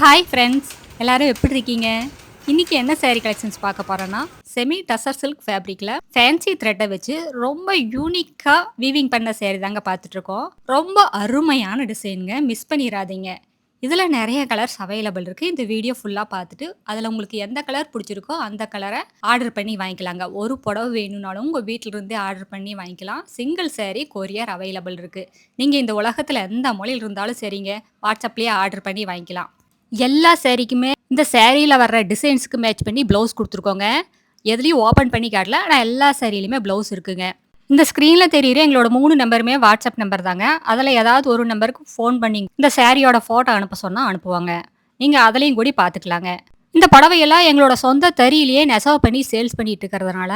Hi friends எல்லோரும் எப்படி இருக்கீங்க? இன்றைக்கி என்ன சேரீ கலெக்ஷன்ஸ் பார்க்க போகிறோன்னா செமி டசர் சில்க் ஃபேப்ரிக்கில் ஃபேன்சி த்ரெட்டை வச்சு ரொம்ப யூனிக்காக வீவிங் பண்ண சேரீ தாங்க பார்த்துட்ருக்கோம். ரொம்ப அருமையான டிசைனுங்க மிஸ் பண்ணிடாதீங்க இதில் நிறைய கலர்ஸ் அவைலபிள் இருக்குது இந்த வீடியோ ஃபுல்லாக பார்த்துட்டு அதில் உங்களுக்கு எந்த கலர் பிடிச்சிருக்கோ அந்த கலரை ஆர்டர் பண்ணி வாங்கிக்கலாங்க. ஒரு புடவை வேணும்னாலும் உங்கள் வீட்டிலிருந்தே ஆர்டர் பண்ணி வாங்கிக்கலாம். சிங்கிள் சேரீ கொரியர் அவைலபிள் இருக்குது நீங்கள் இந்த உலகத்தில் எந்த மொழியில் இருந்தாலும் சரிங்க. வாட்ஸ்அப்லேயே ஆர்டர் பண்ணி வாங்கிக்கலாம். எல்லா சேரீக்குமே இந்த சேரீயில் வர்ற டிசைன்ஸுக்கு மேட்ச் பண்ணி ப்ளவுஸ் கொடுத்துருக்கோங்க. எதுலேயும் ஓப்பன் பண்ணி காட்டல ஆனால் எல்லா சேரீலையுமே ப்ளவுஸ் இருக்குங்க. இந்த ஸ்க்ரீனில் தெரியுற எங்களோட மூணு நம்பருமே வாட்ஸ்அப் நம்பர் தாங்க. அதில் ஏதாவது ஒரு நம்பருக்கு ஃபோன் பண்ணி இந்த சேரீயோட ஃபோட்டோ அனுப்ப சொன்னால் அனுப்புவாங்க. நீங்கள் அதுலேயும் கூடி பார்த்துக்கலாங்க இந்த புடவையெல்லாம் எங்களோட சொந்த தறியிலேயே நெசவு பண்ணி சேல்ஸ் பண்ணிட்டு இருக்கிறதுனால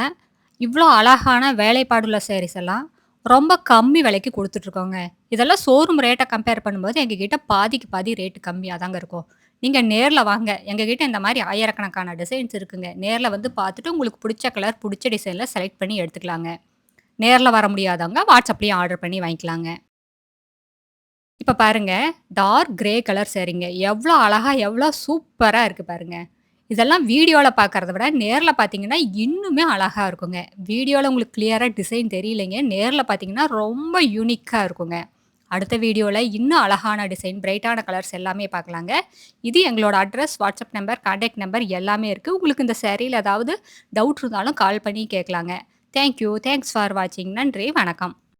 இவ்வளோ அழகான வேலைப்பாடுள்ள சேரீஸ் எல்லாம் ரொம்ப கம்மி விலைக்கு கொடுத்துட்ருக்கோங்க. இதெல்லாம் ஷோரூம் ரேட்டை கம்பேர் பண்ணும்போது எங்ககிட்ட பாதிக்கு பாதி ரேட்டு கம்மியாக தாங்க இருக்கும். நீங்கள் நேரில் வாங்க. எங்ககிட்ட இந்த மாதிரி ஆயிரக்கணக்கான டிசைன்ஸ் இருக்குங்க. நேரில் வந்து பார்த்துட்டு உங்களுக்கு பிடிச்ச கலர் பிடிச்ச டிசைனில் செலக்ட் பண்ணி எடுத்துக்கலாங்க. நேரில் வர முடியாதவங்க வாட்ஸ்அப்லேயும் ஆர்டர் பண்ணி வாங்கிக்கலாங்க. இப்போ பாருங்க டார்க் கிரே கலர் சரிங்க. எவ்வளோ அழகாக எவ்வளோ சூப்பராக இருக்குது பாருங்கள் இதெல்லாம் வீடியோவில் பார்க்குறத விட நேரில் பார்த்தீங்கன்னா இன்னுமே அழகாக இருக்குங்க. வீடியோவில் உங்களுக்கு கிளியராக டிசைன் தெரியலைங்க. நேரில் பார்த்தீங்கன்னா ரொம்ப யூனிக்காக இருக்குங்க. அடுத்த வீடியோவில் இன்னும் அழகான டிசைன் பிரைட்டான கலர்ஸ் எல்லாமே பார்க்கலாங்க இது எங்களோட address WhatsApp number contact number எல்லாமே இருக்குது உங்களுக்கு இந்த சேரீயில் ஏதாவது டவுட் இருந்தாலும் கால் பண்ணி கேட்கலாங்க தேங்க்யூ தேங்க்ஸ் ஃபார் வாட்சிங் நன்றி. வணக்கம்.